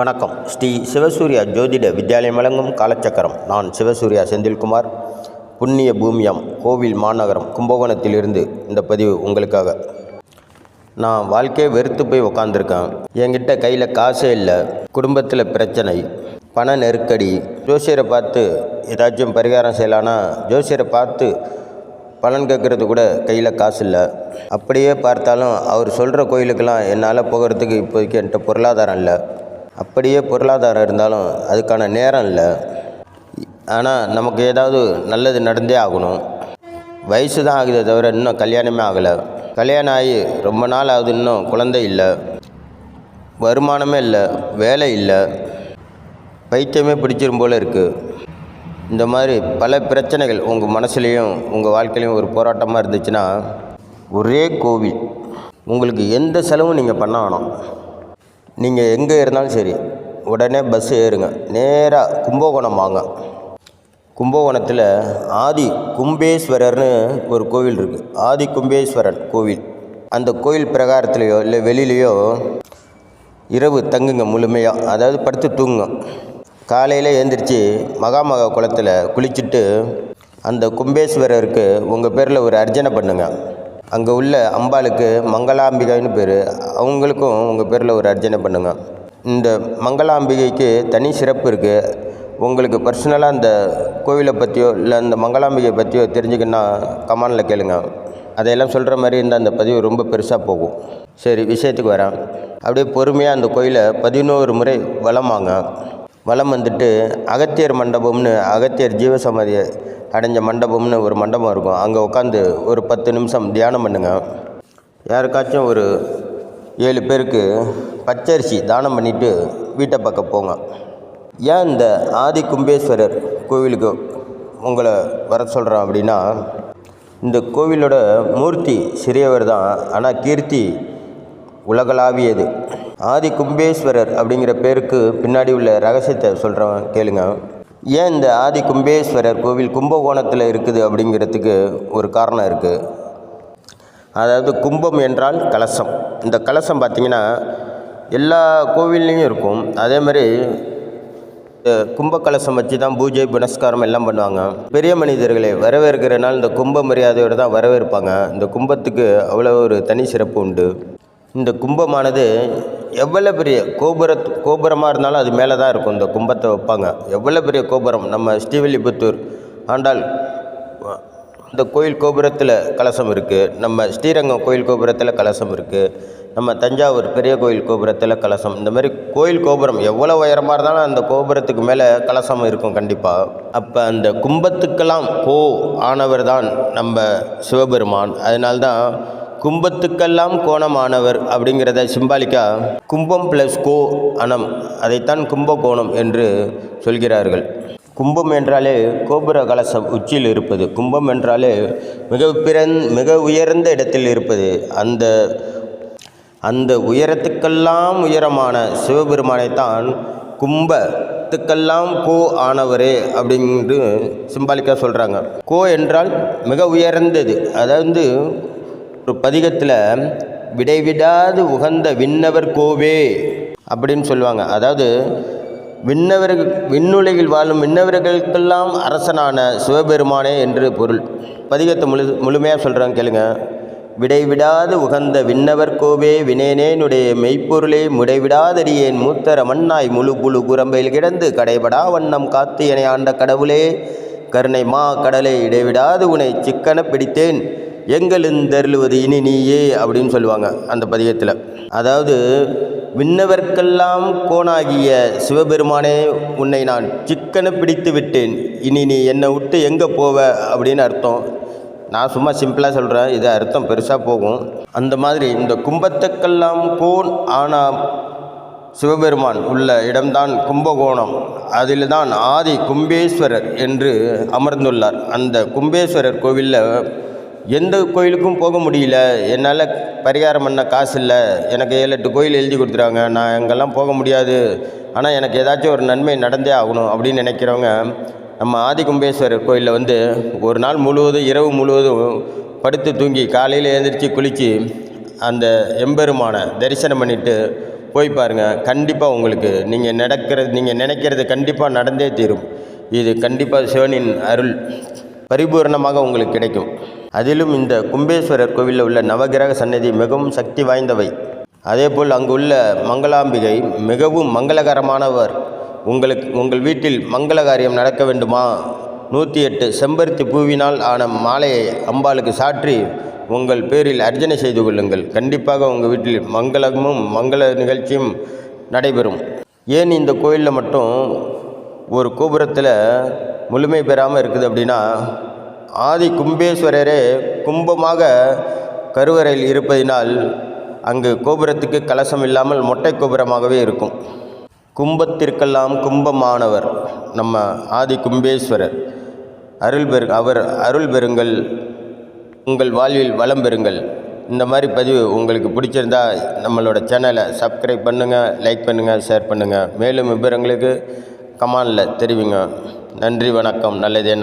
வணக்கம். ஸ்ரீ சிவசூர்யா ஜோதிட வித்யாலயம் வழங்கும் காலச்சக்கரம். நான் சிவசூர்யா செந்தில்குமார். புண்ணிய பூமியம் கோவில் மாநகரம் கும்பகோணத்திலிருந்து இந்த பதிவு உங்களுக்காக. நான் வாழ்க்கையை வெறுத்து போய் உக்காந்துருக்கேன். என்கிட்ட கையில் காசே இல்லை. குடும்பத்தில் பிரச்சனை. பண நெருக்கடி. ஜோசியரை பார்த்து ஏதாச்சும் பரிகாரம் செய்யலான்னா ஜோசியரை பார்த்து பலன் கேட்குறது கூட கையில் காசு இல்லை. அப்படியே பார்த்தாலும் அவர் சொல்கிற கோயிலுக்கெல்லாம் என்னால் போகிறதுக்கு இப்போதைக்கு என்கிட்ட பொருளாதாரம் இல்லை. அப்படியே பொருளாதாரம் இருந்தாலும் அதுக்கான நேரம் இல்லை. ஆனால் நமக்கு ஏதாவது நல்லது நடந்தே ஆகணும். வயசு தான் ஆகுதே தவிர இன்னும் கல்யாணமே ஆகலை. கல்யாணம் ஆகி ரொம்ப நாள் ஆகுது இன்னும் குழந்தை இல்லை. வருமானமே இல்லை வேலை இல்லை. பைத்தியமே பிடிச்சிரும் போல் இருக்குது இந்த மாதிரி பல பிரச்சனைகள் உங்கள் மனசுலேயும் உங்கள் வாழ்க்கையிலையும் ஒரு போராட்டமாக இருந்துச்சுன்னா ஒரே கோவில். உங்களுக்கு எந்த செலவும் நீங்கள் பண்ண வேணாம். நீங்கள் எங்கே இருந்தாலும் சரி உடனே பஸ் ஏறுங்க. நேராக கும்பகோணம் வாங்க. கும்பகோணத்தில் ஆதி கும்பேஸ்வரர்னு ஒரு கோவில் இருக்குது ஆதி கும்பேஸ்வரன் கோவில். அந்த கோயில் பிரகாரத்துலேயோ இல்லை வெளியிலையோ இரவு தங்குங்க முழுமையாக அதாவது படுத்து தூங்குங்க. காலையில் எழுந்திரிச்சு மகாமகா குளத்தில் குளிச்சுட்டு அந்த கும்பேஸ்வரருக்கு உங்கள் பேரில் ஒரு அர்ச்சனை பண்ணுங்கள் அங்கே உள்ள அம்பாளுக்கு மங்களாம்பிகைன்னு பேர். அவங்களுக்கும் உங்கள் பேரில் ஒரு அர்ச்சனை பண்ணுங்க. இந்த மங்களாம்பிகைக்கு தனி சிறப்பு இருக்குது உங்களுக்கு பர்சனலாக அந்த கோவிலை பற்றியோ இல்லை அந்த மங்களாம்பிகை பற்றியோ தெரிஞ்சுக்கன்னா கமானில் கேளுங்க. அதையெல்லாம் சொல்கிற மாதிரி இருந்தால் அந்த பதிவு ரொம்ப பெருசாக போகும். சரி விஷயத்துக்கு வரேன். அப்படியே பொறுமையாக அந்த கோயிலை பதினோரு முறை வளம் வாங்க. வளம் வந்துட்டு அகத்தியர் மண்டபம்னு அகத்தியர் ஜீவசமாதியை அடைஞ்ச மண்டபம்னு ஒரு மண்டபம் இருக்கும். அங்கே உட்காந்து ஒரு பத்து நிமிஷம் தியானம் பண்ணுங்கள் யாருக்காச்சும் ஒரு ஏழு பேருக்கு பச்சரிசி தானம் பண்ணிவிட்டு வீட்டை பக்கம் போங்க. ஏன் இந்த ஆதி கும்பேஸ்வரர் கோவிலுக்கு உங்களை வர சொல்கிறேன் அப்படின்னா இந்த கோவிலோட மூர்த்தி சிறியவர் தான். ஆனால் கீர்த்தி உலகளாவியது. ஆதி கும்பேஸ்வரர் அப்படிங்கிற பேருக்கு பின்னாடி உள்ள ரகசியத்தை சொல்கிறேன் கேளுங்க. ஏன் இந்த ஆதி கும்பேஸ்வரர் கோவில் கும்பகோணத்தில் இருக்குது அப்படிங்கிறதுக்கு ஒரு காரணம் இருக்குது அதாவது கும்பம் என்றால் கலசம். இந்த கலசம் பார்த்திங்கன்னா எல்லா கோவில்லையும் இருக்கும். அதே மாதிரி அஹ், வச்சு தான் பூஜை புனஸ்காரம் எல்லாம் பண்ணுவாங்க. பெரிய மனிதர்களை வரவேற்கிறனால இந்த கும்ப மரியாதையோடு தான் வரவேற்பாங்க. இந்த கும்பத்துக்கு அவ்வளோ ஒரு தனி சிறப்பு உண்டு. இந்த கும்பமானது எவ்வளோ பெரிய கோபுர கோபுரமாக இருந்தாலும் அது மேலே தான் இருக்கும். இந்த கும்பத்தை வைப்பாங்க. எவ்வளோ பெரிய கோபுரம்? நம்ம ஸ்ரீவில்லிபுத்தூர் ஆண்டாள் இந்த கோயில் கோபுரத்தில் கலசம் இருக்குது நம்ம ஸ்ரீரங்கம் கோயில் கோபுரத்தில் கலசம் இருக்குது நம்ம தஞ்சாவூர் பெரிய கோயில் கோபுரத்தில் கலசம். இந்த மாதிரி கோயில் கோபுரம் எவ்வளோ உயரமாக இருந்தாலும் அந்த கோபுரத்துக்கு மேலே கலசம் இருக்கும் கண்டிப்பாக அப்போ அந்த கும்பத்துக்கெல்லாம் கோ ஆனவர் தான் நம்ம சிவபெருமான். அதனால்தான் கும்பத்துக்கெல்லாம் கோணமானவர் அப்படிங்கிறத சிம்பாலிக்கா கும்பம் ப்ளஸ் கோ அனம் அதைத்தான் கும்பகோணம் என்று சொல்கிறார்கள். கும்பம் என்றாலே கோபுர கலசம் உச்சியில் இருப்பது. கும்பம் என்றாலே மிக பிறந் மிக உயர்ந்த இடத்தில் இருப்பது. அந்த அந்த உயரத்துக்கெல்லாம் உயரமான சிவபெருமானைத்தான் கும்பத்துக்கெல்லாம் கோ ஆனவரே அப்படின்ட்டு சிம்பாலிக்காக சொல்கிறாங்க கோ என்றால் மிக உயர்ந்தது. அதாவது ஒரு பதிகத்தில் விடைவிடாது உகந்த விண்ணவர் கோவே அப்படின்னு சொல்லுவாங்க. அதாவது விண்ணவர்கள் விண்ணுலகில் வாழும் விண்ணவர்களுக்கெல்லாம் அரசனான சிவபெருமானே என்று பொருள். பதிகத்தை முழு முழுமையாக சொல்கிறாங்க கேளுங்க. விடைவிடாது உகந்த விண்ணவர் கோவே வினேனேனுடைய மெய்ப்பொருளே முடைவிடாதறியேன் மூத்தர மண்ணாய் முழு புழு குரம்பையில் கிடந்து கடைபடா வண்ணம் காத்து என ஆண்ட கடவுளே கருணை மா கடலை இடைவிடாது உன்னை சிக்கன பிடித்தேன். எங்களுந்தருளுவது இனி நீயே அப்படின்னு சொல்லுவாங்க அந்த பதிகத்தில். அதாவது விண்ணவர்க்கெல்லாம் கோணாகிய சிவபெருமானே உன்னை நான் சிக்கனை பிடித்து விட்டேன். இனி நீ என்னை விட்டு எங்கே போவ? அப்படின்னு அர்த்தம். நான் சும்மா சிம்பிளாக சொல்கிறேன் இது அர்த்தம் பெருசாக போகும். அந்த மாதிரி இந்த கும்பத்துக்கெல்லாம் கோன் ஆனா சிவபெருமான் உள்ள இடம்தான் கும்பகோணம். அதில் தான் ஆதி கும்பேஸ்வரர் என்று அமர்ந்துள்ளார். அந்த கும்பேஸ்வரர் கோவிலில் எந்த கோயிலுக்கும் போக முடியல. என்னால் பரிகாரம் பண்ண காசு இல்லை எனக்கு ஏழு எட்டு கோயில் எழுதி கொடுத்துறாங்க நான் அங்கெல்லாம் போக முடியாது. ஆனால் எனக்கு ஏதாச்சும் ஒரு நன்மை நடந்தே ஆகணும் அப்படின்னு நினைக்கிறவங்க நம்ம ஆதி கும்பேஸ்வரர் கோயிலில் வந்து ஒரு நாள் முழுவதும் இரவு முழுவதும் படுத்து தூங்கி காலையில் எழுந்திரிச்சு குளித்து அந்த எம்பெருமானை தரிசனம் பண்ணிட்டு போய் பாருங்கள் கண்டிப்பாக உங்களுக்கு நீங்கள் நடக்கிறது நீங்கள் நினைக்கிறது கண்டிப்பாக நடந்தே தீரும். இது கண்டிப்பாக சிவனின் அருள். பரிபூரணமாக உங்களுக்கு கிடைக்கும். அதிலும் இந்த கும்பேஸ்வரர் கோவிலில் உள்ள நவகிரக சன்னதி மிகவும் சக்தி வாய்ந்தவை. அதேபோல் அங்கு உள்ள மங்களாம்பிகை மிகவும் மங்களகரமானவர். உங்களுக்கு உங்கள் வீட்டில் மங்கள காரியம் நடக்க வேண்டுமா? நூற்றி எட்டு செம்பருத்தி பூவினால் ஆன மாலையை அம்பாளுக்கு சாற்றி உங்கள் பேரில் அர்ச்சனை செய்து கொள்ளுங்கள். கண்டிப்பாக உங்கள் வீட்டில் மங்களமும் மங்கள நிகழ்ச்சியும் நடைபெறும். ஏன் இந்த கோயிலில் மட்டும் ஒரு கோபுரத்தில் முழுமை பெறாமல் இருக்குது அப்படின்னா ஆதி கும்பேஸ்வரரே கும்பமாக கருவறையில் இருப்பதினால் அங்கு கோபுரத்துக்கு கலசம் இல்லாமல் மொட்டை கோபுரமாகவே இருக்கும். கும்பத்திற்கெல்லாம் கும்பமானவர் நம்ம ஆதி கும்பேஸ்வரர். அருள் பெரு அவர் அருள் பெறுங்கள் உங்கள் வாழ்வில் வளம் பெறுங்கள். இந்த மாதிரி பதிவு உங்களுக்கு பிடிச்சிருந்தா நம்மளோட சேனலை சப்ஸ்கிரைப் பண்ணுங்கள் லைக் பண்ணுங்கள் ஷேர் பண்ணுங்கள் மேலும் விவரங்களுக்கு கமானில் தெரிவிங்க. நன்றி வணக்கம். நல்லதே